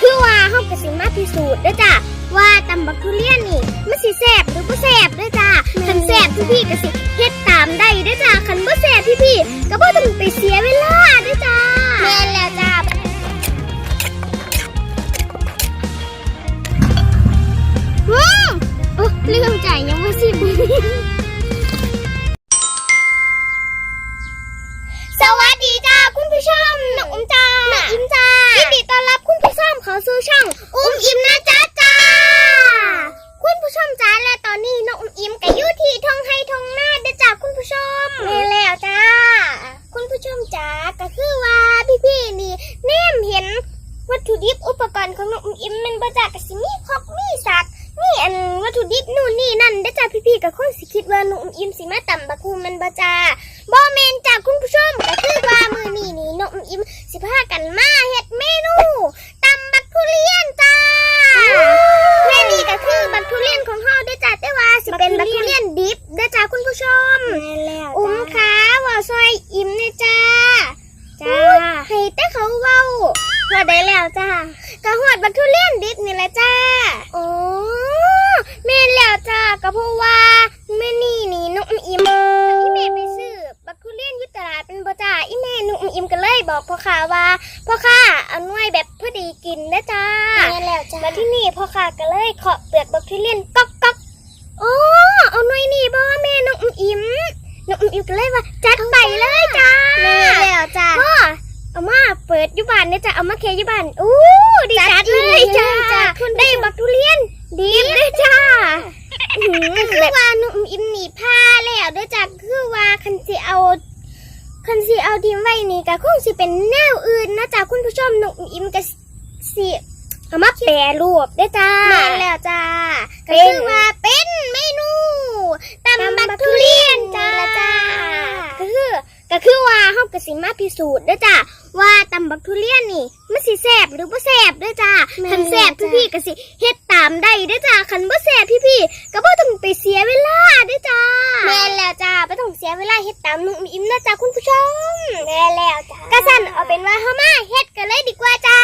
คือว่าห้องกระสิมาพิสูจน์ด้วยจ้ะว่าตำบักทุเลียนนี่มันสีแสบหรือบ่แสบด้วยจ้ะคันแสบพี่พี่กระสิเฮ็ดตามได้ด้วยจ้ะคันบ่แสบพี่พี่ก็บ่ต้องไปเสียเวลาด้วยจ้ะแม่นแล้วจ้ะว้าวโอ้ลืมจ่ายยังบ่สิสวัสดีจ้าคุณผู้ชมหน้องอุ้มจ้าหน้องอิมจ้ายินดีต้อนรับ สู่ช่อง อุ้มอิมนะจ๊ะจ้าคุณผู้ชมจ้าและตอนนี้น้องอุ้มอิมกับยุทีทองให้ทองหน้าเด้จ้าคุณผู้ชมแล้วจ้า คุณผู้ชมจ้าก็คือว่าพี่ๆนี่เนี่มเห็นวัตถุดิบอุปกรณ์ของน้องอุ้มอิมมันประจากสิมีคอกมีสักนี่อันวัตถุดิบนู่นนี่นั่นได้จ้าพี่ๆกับคนสิคิดว่าน้องอุ้มอิมสิมาต่ำบักคูมันประจาบอเมนจากคุณผู้ชมก็คือว่ามือนี่นี่น้องอุ้มอิมสิพากันมาเฮ็ดเมนู ทุเรียนจ้าแม่นี่ก็คือบักทุเรียนของเฮาด้จ้าแต้ว่าสิเป็นบักทุเรียนดิบได้จ้าคุณผู้ชมอุ้มขาะว่าซอยอิ่มเนี่ยจ้าจ้าให้แต่เขาเว้าพอได้แล้วจ้ากระหอดบักทุเรียนดิบนี่แหละจ้า ค่ะก็เลยเคาะเปลือกแบคทีเรียนก๊อกก๊อกอ๋อเอาหน่อยนี่บ่แม่น้องอุ้มอิ่มน้องอุ้มอิ่มก็เลยว่าจัดไปเลยจ้าแม่แล้วจ้าพ่อเอามาเปิดยุบานเนี่ยจ้าเอามาเคยุบานอู้ดีจัดเลยจ้าได้แบคทีเรียนดีเลยจ้าคือว่านุ่มอิ่มหนีผ้าแล้วด้วยจ้าคือว่าคันสีเอาคันสีเอาดินไว้นี่ก็คงสิเป็นแนวอื่นนะจ้าคุณผู้ชมนุ่มอิ่มก็บสิ ก็มาแปรรูปได้จ้าแม่แล้วจ้าก็คือว่าเป็นเมนูตำบักทุเรียนจ้าก็คือก็คือว่าเฮากระสิมาพิสูจน์ได้จ้าว่าตำบักทุเรียนนี่มันสิแสบหรือบ่แสบได้จ้าคันแสบพี่พี่กระสิเฮ็ดตามได้ได้จ้าคันบ่แสบพี่พี่ก็บ่ต้องไปเสียเวลาได้จ้าแม่แล้วจ้าบ่ต้องเสียเวลาเฮ็ดตามนุ่มอิ่มนะจ้าคุณผู้ชมแม่แล้วจ้าก็สั่นเอาเป็นว่าเฮามาเฮ็ดกันเลยดีกว่าจ้า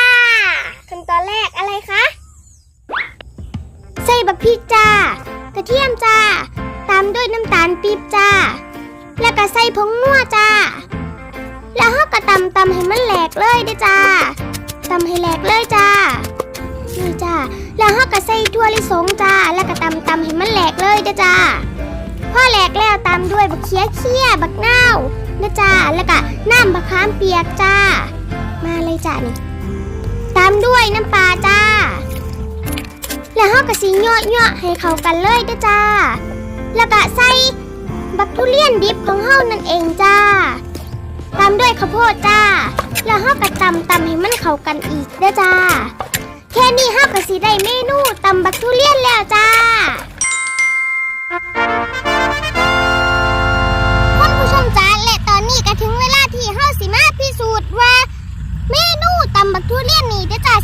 ตอนแรกอะไรคะใส่บักพริกจ้า กระเทียมจ้า ตามด้วยน้ำตาลปี๊บจ้า แล้วก็ใส่ผงนัวจ้า แล้วเฮาก็ตำตำให้มันแหลกเลยด้จ้าตำให้แหลกเลยจ้า นี่จ้า แล้วเฮาก็ใส่ถั่วลิสงจ้า แล้วก็ตำตำให้มันแหลกเลยด้จ้าพอแหลกแล้วตำด้วยบักเคี้ยเคี้ยบักเน่านะจ้า แล้วก็น้ำบักขามเปียกจ้า มาเลยจ้านี่ามด้วยน้ำปลาจ้า แล้วเฮากระสิยอดยอให้เขากันเลยด้วยจ้า แล้วกะใส่บักทุเรียนดิบของเฮานั่นเองจ้า ตามด้วยข้าวโพดจ้า แล้วเฮากระตำตำให้มันเข้ากันอีกด้วยจ้า แค่นี้เฮากระสีได้เมนูตำบักทุเรียนแล้วจ้า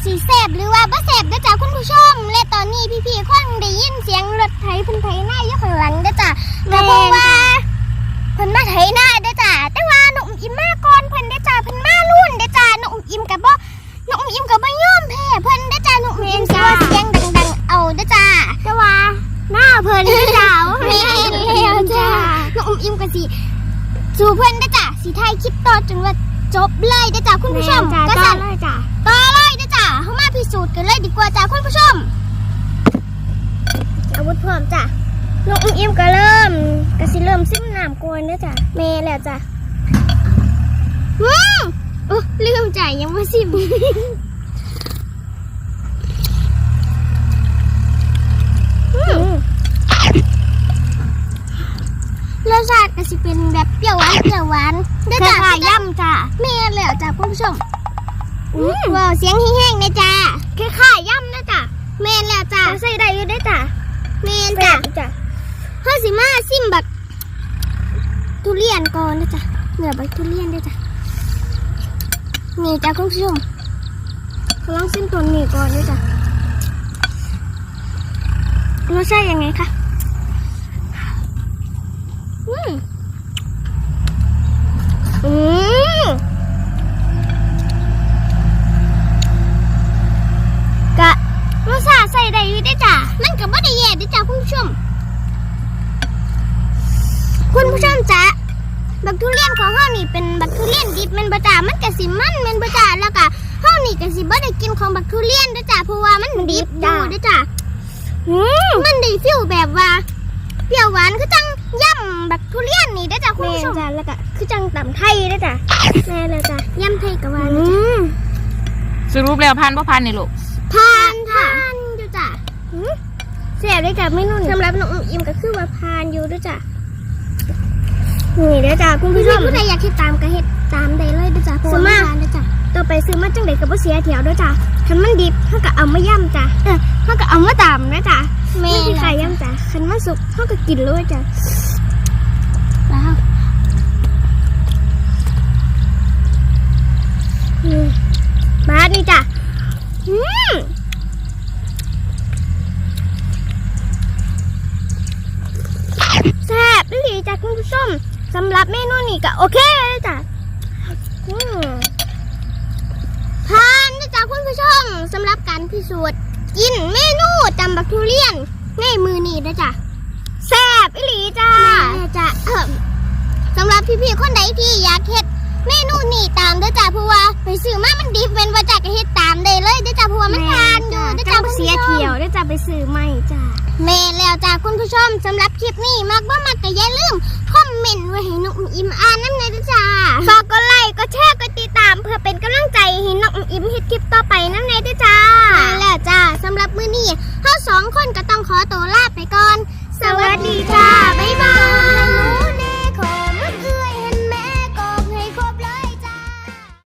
สีแสบหรือว่าบ่เสบเด้อจ้าคุณผู้ชม และตอนนี้พี่ๆคงได้ยินเสียงรถไถเพันไถหน้าอยู่ข้างหลังเด้อจ้าก็เพรว่าพันมาไถหน้าเด้อจ้าแต่ว่านุ่มอิมมาก่อนพันได้จ้าพันมารุ่นได้จ้านุ่มอิมกับ่นุ่มอิมกับ่ยอมแพ้พันได้จ้านุ่มอิมสิว่าเสียงดังๆเอาได้จ้าแต่ว่าหน้าเพิ่นได้จ้าแม่แล้วจ้านุ่มอิมก็สิสู่เพิ่นได้จ้าสิไทยคลิปต่อจนว่าจบเลยได้จ้าคุณผู้ชมก็สั่นต่อเลยได้ เข้ามาพิสูจน์กันเลยดีกว่าจ้าคุณผู้ชม อาวุธพร้อมจ้ะน้งอุ้มอิ่มก็เริ่มกระสิเริ่มซิมน้ำกวนเด้อจ้ะเมแล้วจ้ะอืมโอ้ลืมจ่ายยังไม่ซิมรสชาติก็สิเป็นแบบเปรี้ยวหวานเปรี้ยวหวานเด้อจ้ะย่ำจ้ะเมแล้วจ้ะคุณผู้ชม ว้าวเสียงแห้งๆนะจ้าคือข่าย่ำนะจ๊ะเมนแล้วจ๊ะใส่ได้อยู่ได้จ๊ะเมนจ๊ะจ้าห้าสิบมาซิมบบทุเรียนก่อนนะจ๊ะเหนือบัทุเรียนได้วยจ้านี่จ้าคุณผู้ชมกำลังซิมตัวนี้ก่อนด้วยจ้ะรสชาติยังไงคะ จ้าคุณผู้ชม คุณผู้ชมจ้าบักทุเรียนของเฮานี่เป็นบักทุเรียนดิบเป็นประจามันกระสิมันเป็นประจ้าแล้วก็เฮานี่กระสิบ่ได้กินของบักทุเรียนเด้อจ้าเพราะว่ามันดิบอยู่เด้อจ้ามันดีฟิวแบบว่าเปรี้ยวหวานคือจังย่ำบักทุเรียนนี่เด้อจ้าคุณผู้ชมจ้าแล้วก็คือจังตำไทยเด้อจ้าแม่เลยจ้าย่ำไทยก็ว่าสรุปแล้วพันพบ่พันนี่ลูกพันค่ะ แซ่บเลยจ้ะไม่นุ่นสำหรับน้องอุ้มอิ่มก็คือว่าพานอยู่เด้วยจ้ะนี่เด้อจ้ะคุณผู้ผู้ชชมมผู้ใดอยากติดตามก็เฮ็ดตามได้เลยเด้วยจ้ะเพราะว่ามันทานเด้วยจ้ะต่อไปซื้อมาจังไดก็บ่เสียเถียวเด้อจ้ะคันมันดิบเฮาก็เอามาย่ำจ้ะเออเฮาก็เอามาตำนะจ้ะแม่ไม่ที่ล่ะขายย่ำจ้ะคันมันสุกเฮาก็กินเลยจ้ะ แล้ว อืมบาดนี่จ้ะอืมแซ่บอีหลีจ้ะ คุณผู้ชมสำหรับเมนูนี้ก็โอเคเลยจ้ะอืมพานเด้วยจ้ะคุณผู้ชมสำหรับการพิสูจน์กินเมนูจำบักทุเรียนในมือนี้เด้วยจ้ะแซ่บอีหลีจ้าแม่จ้ะเอิ่มสำหรับพี่ๆคนใดที่อยากเฮ็ดเมนูนี้ตามเด้อจ้ะเพราะว่าไปซื้อมามันดิบเป็นว่าจ้ะก็เฮ็ดตามได้เลยเด้อจ้ะเพราะว่ามันทานอยู่เด้อจ้าจ้ะะไปซื้อใหม่จ้าแม่แล้วจ้าคุณผู้ชมสำหรับคลิปนี้มากบ่มากก็อย่าลืมคอมเมนต์ไว้ให้นุ่มอิมอ่านน้ำในด้วจ้าฝากกดไลค์กดแชร์กดติดตาม เพื่อเป็นกำลังใจให้นุ่มอิมเฮ็ดคลิปต่อไปน้ำในด้วจ้าแม่แล้วจ้าสำหรับมื้อนี้